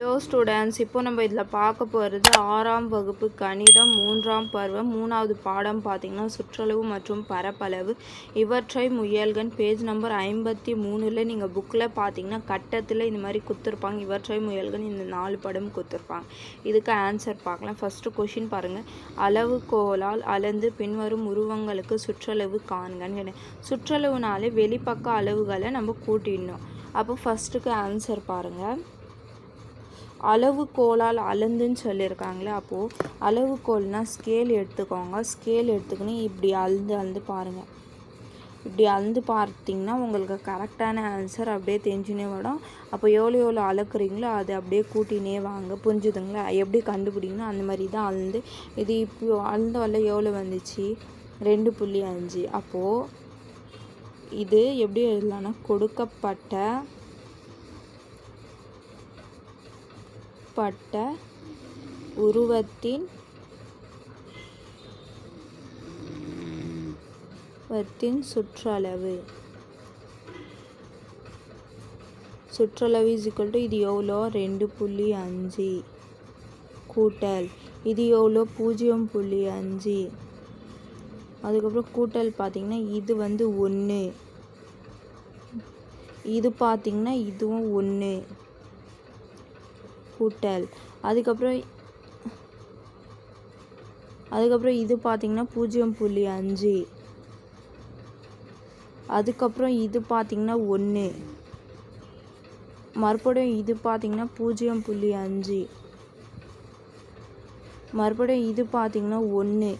Hello students இப்போ நம்ம இதில் பார்க்க போகிறது ஆறாம் வகுப்பு கணிதம் மூன்றாம் பருவம் மூணாவது பாடம் பார்த்திங்கன்னா சுற்றளவு மற்றும் பரப்பளவு. இவற்றை முயல்கன் பேஜ் நம்பர் ஐம்பத்தி மூணில் நீங்கள் புக்கில் பார்த்தீங்கன்னா கட்டத்தில் இந்த மாதிரி குத்துருப்பாங்க. இவற்றை முயல்கன் இந்த நாலு படம் குத்துருப்பாங்க. இதுக்கு ஆன்சர் பார்க்கலாம். ஃபஸ்ட்டு கொஷின் பாருங்கள் அளவுகோலால் அளந்து பின்வரும் உருவங்களுக்கு சுற்றளவு காண்கன்னு சுற்றளவுனாலே வெளிப்பக்க அளவுகளை நம்ம கூட்டிடணும். அப்போ ஃபஸ்ட்டுக்கு ஆன்சர் பாருங்கள் அளவுகோலால் அளந்துன்னு சொல்லியிருக்காங்களே அப்போது அளவுகோல்னால் ஸ்கேல் எடுத்துக்கோங்க. ஸ்கேல் எடுத்துக்கின்னு இப்படி அழுந்து அழுந்து பாருங்கள் இப்படி அழுந்து பார்த்தீங்கன்னா உங்களுக்கு கரெக்டான ஆன்சர் அப்படியே தெரிஞ்சுனே வரும். அப்போ எவ்வளோ எவ்வளோ அளக்குறீங்களோ அது அப்படியே கூட்டினே வாங்க. புரிஞ்சுதுங்களா? எப்படி கண்டுபிடிக்கணும் அந்த மாதிரி தான் அழுந்து இது இப்போ அழுந்து வரல எவ்வளோ வந்துச்சு? ரெண்டு புள்ளி அஞ்சு. அப்போது இது எப்படி எழுதலாம்னா கொடுக்கப்பட்ட பட்ட உருவத்தின் வத்தின் சுற்றளவு. சுற்றளவு இஸ் ஈக்குவல் டு இது எவ்வளோ ரெண்டு புள்ளி அஞ்சு கூட்டல். இது எவ்வளோ பூஜ்ஜியம் புள்ளி அஞ்சு. அதுக்கப்புறம் கூட்டல் பார்த்திங்கன்னா இது வந்து ஒன்று இது பார்த்திங்கன்னா இதுவும் ஒன்று கூட்டல். அதுக்கப்புறம் அதுக்கப்புறம் இது பார்த்திங்கன்னா பூஜ்ஜியம் புள்ளி அஞ்சு. அதுக்கப்புறம் இது பார்த்திங்கன்னா ஒன்று மறுபடியும் இது பார்த்திங்கன்னா பூஜ்ஜியம் புள்ளி அஞ்சு. மறுபடியும் இது பார்த்திங்கன்னா ஒன்று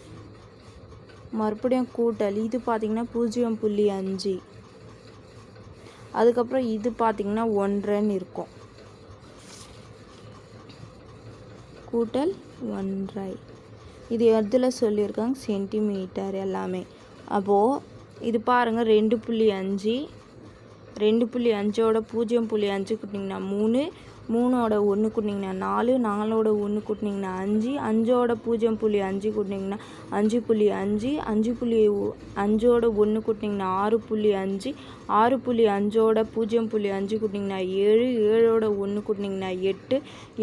மறுபடியும் கூட்டல். இது பார்த்திங்கன்னா பூஜ்ஜியம் புள்ளி அஞ்சு. அதுக்கப்புறம் இது பார்த்திங்கன்னா ஒன்றரைன்னு இருக்கும். கூட்டல் ஒன்றை இது எதில் சொல்லியிருக்காங்க? சென்டிமீட்டர் எல்லாமே. அப்போது இது பாருங்கள் ரெண்டு புள்ளி அஞ்சு. ரெண்டு புள்ளி அஞ்சோட பூஜ்ஜியம் புள்ளி அஞ்சு கொடுத்தீங்கன்னா மூணு. மூணோட ஒன்று கூட்டிங்கன்னா நாலு நாலோட ஒன்று கூட்டிங்கன்னா அஞ்சு அஞ்சோட பூஜ்ஜியம் புள்ளி அஞ்சு கூட்டிங்கன்னா அஞ்சு புள்ளி அஞ்சு அஞ்சு புள்ளி அஞ்சோட ஒன்று கூட்டிங்கன்னா ஆறு புள்ளி அஞ்சு ஆறு புள்ளி அஞ்சோட பூஜ்ஜியம் புள்ளி அஞ்சு கூட்டிங்கன்னா ஏழு ஏழோட ஒன்று கூட்டிங்கன்னா எட்டு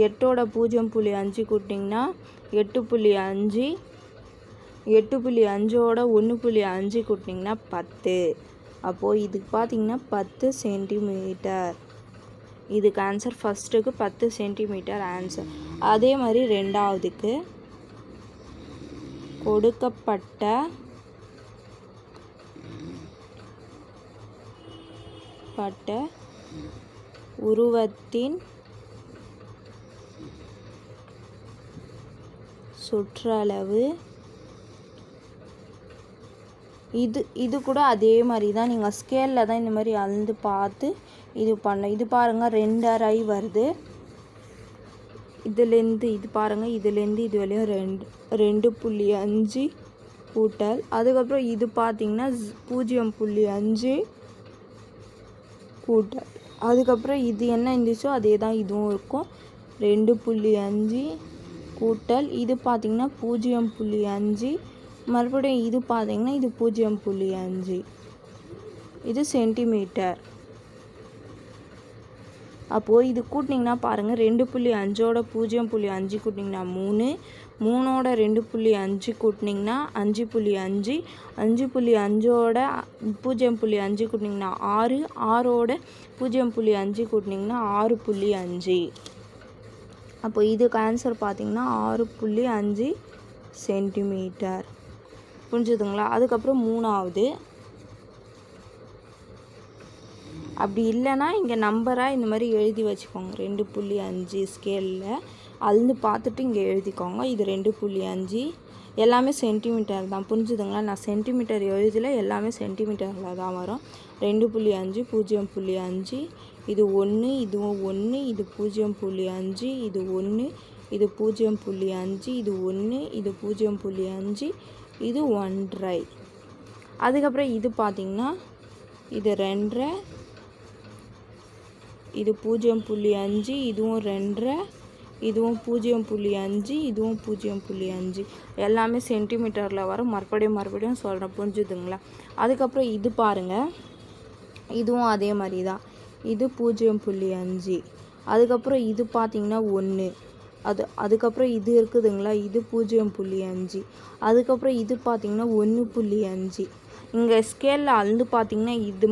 எட்டோட பூஜ்ஜியம் புள்ளி அஞ்சு கூட்டிங்கன்னா எட்டு புள்ளி அஞ்சு எட்டு புள்ளி அஞ்சோட ஒன்று புள்ளி அஞ்சு கூட்டிங்கன்னா பத்து. அப்போது இதுக்கு பார்த்தீங்கன்னா பத்து சென்டிமீட்டர். இதுக்கு ஆன்சர் ஃபஸ்ட்டுக்கு பத்து சென்டிமீட்டர் ஆன்சர் அதே மாதிரி ரெண்டாவதுக்கு கொடுக்கப்பட்ட பட்ட உருவத்தின் சுற்றளவு. இது இது கூட அதே மாதிரி தான் நீங்கள் ஸ்கேலில் தான் இந்த மாதிரி அளந்து பார்த்து இது பண்ண. இது பாருங்கள் ரெண்டரை வருது. இதுலேருந்து இது பாருங்கள் இதுலேருந்து இது வரையும் ரெண்டு ரெண்டு புள்ளி அஞ்சு கூட்டல். அதுக்கப்புறம் இது பார்த்திங்கன்னா பூஜ்ஜியம் புள்ளி அஞ்சு கூட்டல். அதுக்கப்புறம் இது என்ன இருந்துச்சோ அதே தான் இதுவும் இருக்கும். ரெண்டு புள்ளி அஞ்சு கூட்டல். இது பார்த்திங்கன்னா பூஜ்ஜியம் புள்ளி அஞ்சு. மறுபடியும் இது பார்த்திங்கன்னா இது பூஜ்ஜியம் புள்ளி அஞ்சு. இது சென்டிமீட்டர் அப்போது இது கூட்டினீங்கன்னா பாருங்கள் ரெண்டு புள்ளி அஞ்சோட பூஜ்ஜியம் புள்ளி அஞ்சு கூட்டிங்கன்னா மூணு மூணோட ரெண்டு புள்ளி அஞ்சு கூட்டினீங்கன்னா அஞ்சு புள்ளி அஞ்சு அஞ்சு புள்ளி அஞ்சோட பூஜ்ஜியம் புள்ளி அஞ்சு கூட்டினிங்கன்னா ஆறு ஆறோட பூஜ்ஜியம் புள்ளி அஞ்சு கூட்டினீங்கன்னா ஆறு புள்ளி அஞ்சு. அப்போ இதுக்கு ஆன்சர் பார்த்திங்கன்னா ஆறு புள்ளி அஞ்சு சென்டிமீட்டர். புரிஞ்சுதுங்களா? அதுக்கப்புறம் மூணாவது. அப்படி இல்லைன்னா இங்கே நம்பராக இந்த மாதிரி எழுதி வச்சுக்கோங்க. ரெண்டு புள்ளி அஞ்சு ஸ்கேலில் அழுந்து பார்த்துட்டு இங்கே எழுதிக்கோங்க. இது ரெண்டு புள்ளி அஞ்சு. எல்லாமே சென்டிமீட்டர் தான். புரிஞ்சுதுங்களா? நான் சென்டிமீட்டர் எழுதல எல்லாமே சென்டிமீட்டரில் தான் வரும். ரெண்டு புள்ளி அஞ்சு பூஜ்ஜியம் புள்ளி அஞ்சு. இது ஒன்று இதுவும் ஒன்று இது பூஜ்ஜியம் புள்ளி அஞ்சு இது ஒன்று இது பூஜ்ஜியம் புள்ளி அஞ்சு இது ஒன்று இது பூஜ்ஜியம் புள்ளி அஞ்சு இது ஒன்றரை. அதுக்கப்புறம் இது பார்த்திங்கன்னா இது ரெண்டரை இது பூஜ்ஜியம் புள்ளி அஞ்சு இதுவும் ரெண்டரை இதுவும் பூஜ்ஜியம் புள்ளி அஞ்சு இதுவும் பூஜ்ஜியம் புள்ளி அஞ்சு. எல்லாமே சென்டிமீட்டரில் வரும். மறுபடியும் மறுபடியும் சொல்கிறேன் புரிஞ்சுதுங்களா? அதுக்கப்புறம் இது பாருங்கள் இதுவும் அதே மாதிரி தான். இது பூஜ்ஜியம் புள்ளி அஞ்சு. அதுக்கப்புறம் இது பார்த்தீங்கன்னா ஒன்று அது அதுக்கப்புறம் இது இருக்குதுங்களா? இது பூஜ்ஜியம் புள்ளி அஞ்சு. அதுக்கப்புறம் இது பார்த்திங்கன்னா ஒன்று புள்ளி அஞ்சு. இங்கே ஸ்கேலில் அழுந்து பார்த்திங்கன்னா இது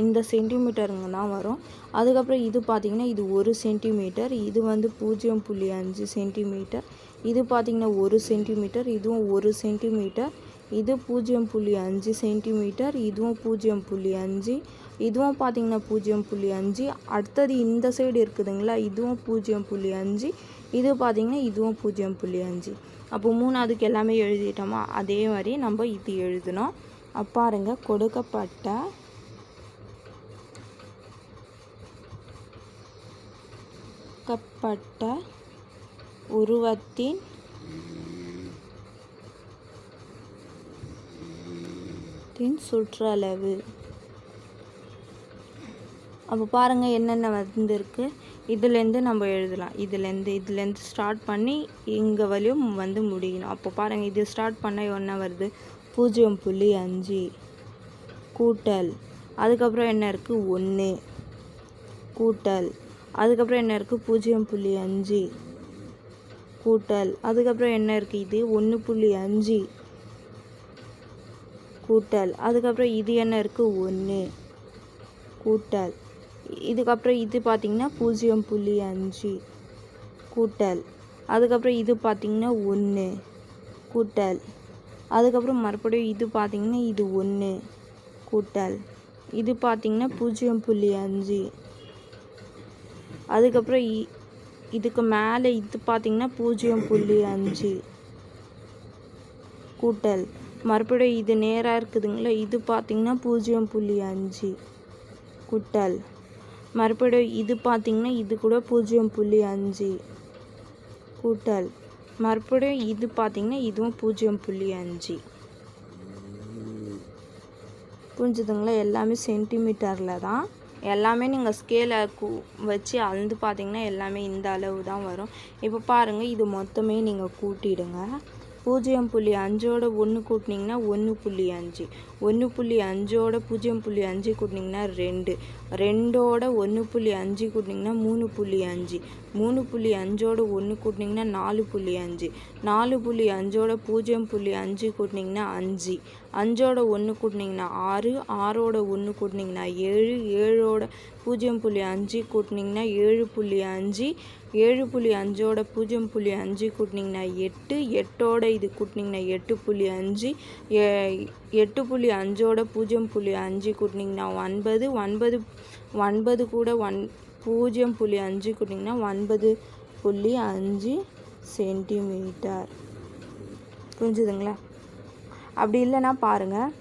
இந்த சென்டிமீட்டருங்க தான் வரும். அதுக்கப்புறம் இது பார்த்தீங்கன்னா இது ஒரு சென்டிமீட்டர். இது வந்து பூஜ்ஜியம் புள்ளி அஞ்சு சென்டிமீட்டர். இது பார்த்திங்கன்னா ஒரு சென்டிமீட்டர். இதுவும் ஒரு சென்டிமீட்டர். இது பூஜ்ஜியம் புள்ளி அஞ்சு சென்டிமீட்டர். இதுவும் பூஜ்ஜியம் புள்ளி அஞ்சு. இதுவும் பார்த்திங்கன்னா பூஜ்ஜியம் புள்ளி அஞ்சு. அடுத்தது இந்த சைடு இருக்குதுங்களா? இதுவும் பூஜ்ஜியம் புள்ளி அஞ்சு. இது பார்த்திங்கன்னா இதுவும் பூஜ்ஜியம் புள்ளி அஞ்சு. அப்போ மூணாவதுக்கு எல்லாமே எழுதிட்டோமா? அதே மாதிரி நம்ம இது எழுதணும். பாருங்கள் பாருங்க கொடுக்கப்பட்ட கொடுக்கப்பட்ட உருவத்தின் தின் சுற்றளவு. அப்போ பாருங்கள் என்னென்ன வந்திருக்கு. இதுலேருந்து நம்ம எழுதலாம். இதுலேருந்து இதுலேருந்து ஸ்டார்ட் பண்ணி இங்கே வரையும் வந்து முடியணும். அப்போ பாருங்கள் இது ஸ்டார்ட் பண்ண என்ன வருது? பூஜ்ஜியம் புள்ளி அஞ்சு. கூட்டல். அதுக்கப்புறம் என்ன இருக்குது ஒன்று கூட்டல். அதுக்கப்புறம் என்ன இருக்குது பூஜ்ஜியம் புள்ளி அஞ்சு. கூட்டல். அதுக்கப்புறம் என்ன இருக்குது இது ஒன்று புள்ளி அஞ்சு. கூட்டல். அதுக்கப்புறம் இது என்ன இருக்குது ஒன்று கூட்டல். இதுக்கப்புறம் இது பார்த்திங்கன்னா பூஜ்ஜியம் புள்ளி அஞ்சு. கூட்டல். அதுக்கப்புறம் இது பார்த்திங்கன்னா ஒன்று கூட்டல். அதுக்கப்புறம் மறுபடியும் இது பார்த்திங்கன்னா இது ஒன்று கூட்டல். இது பார்த்திங்கன்னா பூஜ்ஜியம் புள்ளி அஞ்சு. அதுக்கப்புறம் இ இதுக்கு மேலே இது பார்த்திங்கன்னா பூஜ்ஜியம் புள்ளி அஞ்சு. கூட்டல். மறுபடியும் இது நேராக இருக்குதுங்களா? இது பார்த்திங்கன்னா பூஜ்ஜியம் புள்ளி அஞ்சு. கூட்டல். மறுபடியும் இது பார்த்திங்கன்னா இது கூட பூஜ்ஜியம் புள்ளி அஞ்சு. கூட்டல். மறுபடியும் இது பார்த்திங்கன்னா இதுவும் பூஜ்ஜியம் புள்ளி அஞ்சு. புரிஞ்சுதுங்களா? எல்லாமே சென்டிமீட்டரில் தான். எல்லாமே நீங்கள் ஸ்கேலை கூ வச்சு அளந்து பார்த்தீங்கன்னா எல்லாமே இந்த அளவு தான் வரும். இப்போ பாருங்கள் இது மொத்தமே நீங்கள் கூட்டிடுங்க. பூஜ்ஜியம் புள்ளி அஞ்சோட ஒன்று கூட்டினீங்கன்னா ஒன்று புள்ளி அஞ்சு. ஒன்று புள்ளி அஞ்சோட பூஜ்ஜியம் புள்ளி அஞ்சு கூட்டினீங்கன்னா ரெண்டு. ரெண்டோட ஒன்று புள்ளி அஞ்சு கூட்டினீங்கன்னா மூணு புள்ளி அஞ்சு. மூணு புள்ளி அஞ்சோட ஒன்று கூட்டினீங்கன்னா நாலு புள்ளி அஞ்சு. நாலு புள்ளி அஞ்சோட பூஜ்ஜியம் புள்ளி அஞ்சு கூட்டினீங்கன்னா அஞ்சு. அஞ்சோட ஒன்று கூட்டினிங்கன்னா ஆறு. ஆறோட ஒன்று கூட்டினிங்கன்னா ஏழு. ஏழோட பூஜ்ஜியம் புள்ளி அஞ்சு கூட்டினீங்கன்னா ஏழு புள்ளி அஞ்சு. ஏழு புள்ளி அஞ்சோட பூஜ்ஜியம் புள்ளி அஞ்சு கூட்டினிங்கன்னா எட்டு. எட்டோட இது கூட்டினிங்கன்னா எட்டு புள்ளி அஞ்சு. எட்டு புள்ளி அஞ்சோட பூஜ்ஜியம் புள்ளி அஞ்சு கூட்டினிங்கன்னா ஒன்பது. ஒன்பது ஒன்பது கூட ஒன் பூஜ்ஜியம் புள்ளி அஞ்சு கொடுத்தீங்கன்னா ஒன்பது புள்ளி அஞ்சு சென்டிமீட்டர். புரிஞ்சுதுங்களா? அப்படி இல்லைன்னா பாருங்கள்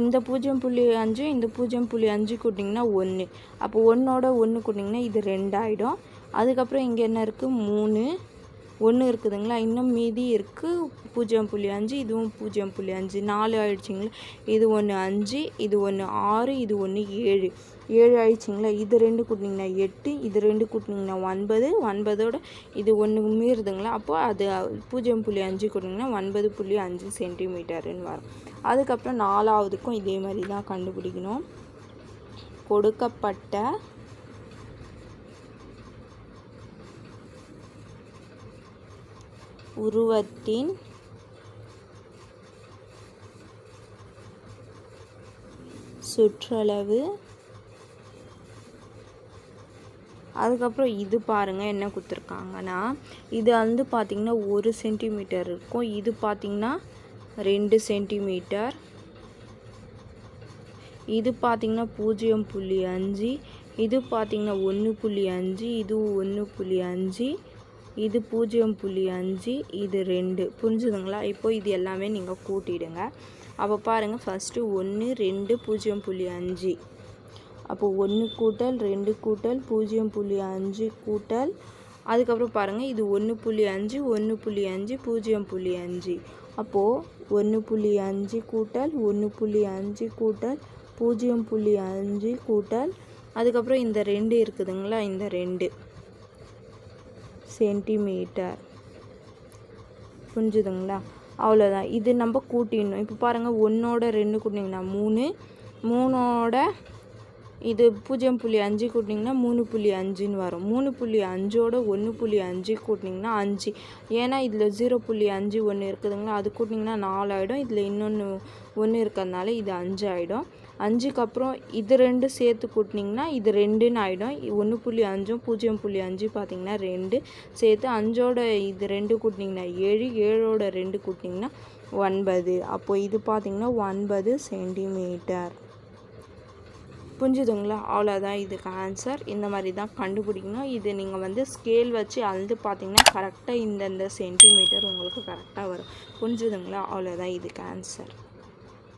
இந்த பூஜ்ஜியம் புள்ளி அஞ்சு இந்த பூஜ்ஜியம் புள்ளி அஞ்சு கூட்டிங்கன்னா ஒன்று அப்போ ஒன்றோட ஒன்று கூட்டிங்கன்னா இது ரெண்டாயிடும். அதுக்கப்புறம் இங்கே என்ன இருக்குது மூணு. ஒன்று இருக்குதுங்களா? இன்னும் மீதி இருக்குது பூஜ்ஜியம் புள்ளி அஞ்சு இதுவும் பூஜ்ஜியம் புள்ளி அஞ்சு. நாலு ஆயிடுச்சிங்களா? இது ஒன்று அஞ்சு இது ஒன்று ஆறு இது ஒன்று ஏழு. ஏழு ஆயிடுச்சிங்களா இது ரெண்டு கூட்டினீங்கன்னா எட்டு இது ரெண்டு கூட்டினீங்கன்னா ஒன்பது ஒன்பதோட இது ஒன்று மீறுதுங்களா? அப்போ அது பூஜ்ஜியம் புள்ளி அஞ்சு கூட்டிங்கன்னா ஒன்பது புள்ளி அஞ்சு சென்டிமீட்டருன்னு வரும். அதுக்கப்புறம் நாலாவதுக்கும் இதே மாதிரி தான் கண்டுபிடிக்கணும். கொடுக்கப்பட்ட உருவத்தின் சுற்றளவு அதுக்கப்புறம் இது பாருங்கள் என்ன கொடுத்துருக்காங்கன்னா இது வந்து பார்த்திங்கன்னா ஒரு சென்டிமீட்டர் இருக்கும். இது பார்த்திங்கன்னா ரெண்டு சென்டிமீட்டர் இது பார்த்திங்கன்னா பூஜ்ஜியம் புள்ளி அஞ்சு. இது பார்த்திங்கன்னா ஒன்று புள்ளி அஞ்சு. இது ஒன்று புள்ளி அஞ்சு. இது பூஜ்ஜியம் புள்ளி அஞ்சு. இது ரெண்டு. புரிஞ்சுதுங்களா? இப்போ இது எல்லாமே நீங்கள் கூட்டிடுங்க. அப்போ பாருங்கள் ஃபஸ்ட்டு ஒன்று ரெண்டு பூஜ்ஜியம் புள்ளி அஞ்சு. அப்போ ஒன்று கூட்டல் ரெண்டு கூட்டல் பூஜ்ஜியம் புள்ளி அஞ்சு கூட்டல். அதுக்கப்புறம் பாருங்கள் இது ஒன்று புள்ளி அஞ்சு ஒன்று புள்ளி அஞ்சு பூஜ்ஜியம் புள்ளி அஞ்சு. அப்போது ஒன்று புள்ளி அஞ்சு கூட்டல் ஒன்று புள்ளி அஞ்சு கூட்டல் பூஜ்ஜியம் புள்ளி அஞ்சு கூட்டல். அதுக்கப்புறம் இந்த ரெண்டு இருக்குதுங்களா இந்த ரெண்டு. சென்டிமீட்டர். புரிஞ்சுதுங்களா? அவ்வளோதான் இது நம்ம கூட்டிடணும். இப்போ பாருங்கள் ஒன்றோட ரெண்டு கூட்டினீங்கன்னா மூணு மூணோட இது பூஜ்ஜியம் புள்ளி அஞ்சு கூட்டினிங்கன்னா மூணு புள்ளி அஞ்சுன்னு வரும். மூணு புள்ளி அஞ்சோட ஒன்று புள்ளி அஞ்சு கூட்டினிங்கன்னா அஞ்சு. ஏன்னா இதில் ஜீரோ புள்ளி அஞ்சு ஒன்று இருக்குதுங்களா? அது கூட்டினிங்கன்னா நாலு ஆகிடும் இதில் இன்னொன்று ஒன்று இருக்கிறதுனால இது அஞ்சு ஆகிடும் அஞ்சுக்கு அப்புறம் இது ரெண்டு சேர்த்து கூட்டினிங்கன்னா இது ரெண்டுன்னு ஆகிடும் ஒன்று புள்ளி அஞ்சும் பூஜ்ஜியம் புள்ளி அஞ்சு பார்த்தீங்கன்னா ரெண்டு. சேர்த்து அஞ்சோட இது ரெண்டு கூட்டினிங்கன்னா ஏழு ஏழோட ரெண்டு கூட்டினீங்கன்னா ஒன்பது. அப்போது இது பார்த்தீங்கன்னா ஒன்பது சென்டிமீட்டர் புரிஞ்சுதுங்களா? அவ்வளோதான் இதுக்கு ஆன்சர் இந்த மாதிரி தான் கண்டுபிடிக்கணும். இது நீங்கள் வந்து ஸ்கேல் வச்சு அழுது பார்த்தீங்கன்னா கரெக்டாக இந்தந்த சென்டிமீட்டர் உங்களுக்கு கரெக்டாக வரும். புரிஞ்சுதுங்களா? அவ்வளோதான் இதுக்கு ஆன்சர்